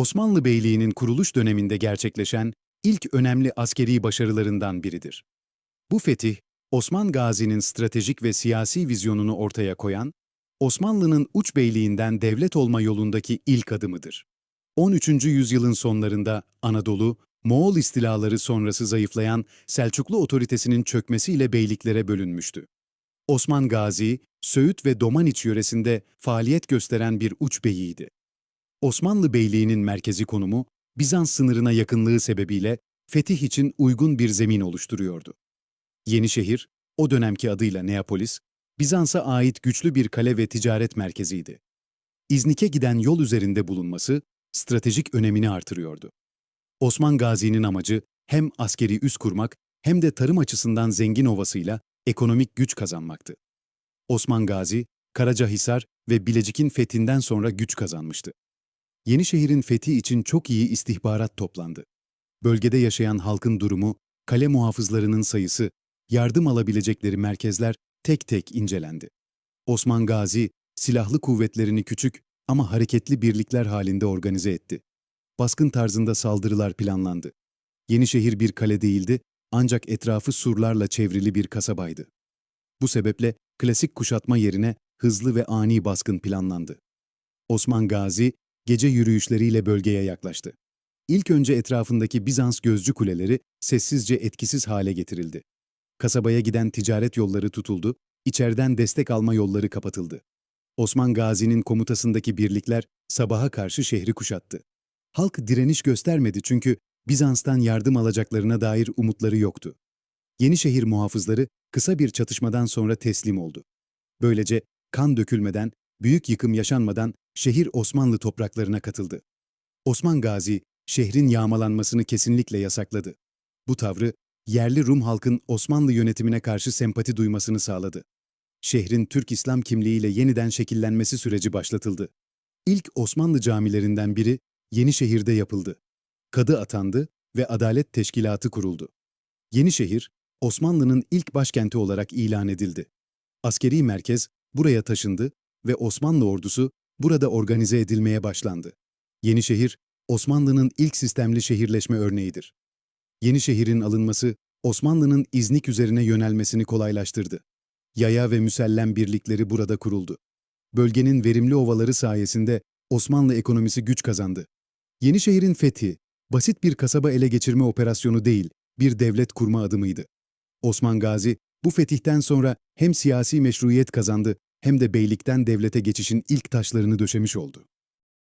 Osmanlı Beyliği'nin kuruluş döneminde gerçekleşen ilk önemli askeri başarılarından biridir. Bu fetih, Osman Gazi'nin stratejik ve siyasi vizyonunu ortaya koyan, Osmanlı'nın uç beyliğinden devlet olma yolundaki ilk adımıdır. 13. yüzyılın sonlarında Anadolu, Moğol istilaları sonrası zayıflayan Selçuklu otoritesinin çökmesiyle beyliklere bölünmüştü. Osman Gazi, Söğüt ve Domaniç yöresinde faaliyet gösteren bir uç beyiydi. Osmanlı Beyliği'nin merkezi konumu, Bizans sınırına yakınlığı sebebiyle fetih için uygun bir zemin oluşturuyordu. Yenişehir, o dönemki adıyla Neapolis, Bizans'a ait güçlü bir kale ve ticaret merkeziydi. İznik'e giden yol üzerinde bulunması, stratejik önemini artırıyordu. Osman Gazi'nin amacı hem askeri üs kurmak hem de tarım açısından zengin ovasıyla ekonomik güç kazanmaktı. Osman Gazi, Karacahisar ve Bilecik'in fethinden sonra güç kazanmıştı. Yenişehir'in fethi için çok iyi istihbarat toplandı. Bölgede yaşayan halkın durumu, kale muhafızlarının sayısı, yardım alabilecekleri merkezler tek tek incelendi. Osman Gazi, silahlı kuvvetlerini küçük ama hareketli birlikler halinde organize etti. Baskın tarzında saldırılar planlandı. Yenişehir bir kale değildi, ancak etrafı surlarla çevrili bir kasabaydı. Bu sebeple klasik kuşatma yerine hızlı ve ani baskın planlandı. Osman Gazi, gece yürüyüşleriyle bölgeye yaklaştı. İlk önce etrafındaki Bizans gözcü kuleleri sessizce etkisiz hale getirildi. Kasabaya giden ticaret yolları tutuldu, içeriden destek alma yolları kapatıldı. Osman Gazi'nin komutasındaki birlikler sabaha karşı şehri kuşattı. Halk direniş göstermedi çünkü Bizans'tan yardım alacaklarına dair umutları yoktu. Yenişehir muhafızları kısa bir çatışmadan sonra teslim oldu. Böylece kan dökülmeden, büyük yıkım yaşanmadan şehir Osmanlı topraklarına katıldı. Osman Gazi, şehrin yağmalanmasını kesinlikle yasakladı. Bu tavrı, yerli Rum halkın Osmanlı yönetimine karşı sempati duymasını sağladı. Şehrin Türk İslam kimliğiyle yeniden şekillenmesi süreci başlatıldı. İlk Osmanlı camilerinden biri Yenişehir'de yapıldı. Kadı atandı ve adalet teşkilatı kuruldu. Yenişehir, Osmanlı'nın ilk başkenti olarak ilan edildi. Askeri merkez buraya taşındı ve Osmanlı ordusu burada organize edilmeye başlandı. Yenişehir, Osmanlı'nın ilk sistemli şehirleşme örneğidir. Yenişehir'in alınması, Osmanlı'nın İznik üzerine yönelmesini kolaylaştırdı. Yaya ve müsellem birlikleri burada kuruldu. Bölgenin verimli ovaları sayesinde Osmanlı ekonomisi güç kazandı. Yenişehir'in fethi, basit bir kasaba ele geçirme operasyonu değil, bir devlet kurma adımıydı. Osman Gazi, bu fetihten sonra hem siyasi meşruiyet kazandı hem de beylikten devlete geçişin ilk taşlarını döşemiş oldu.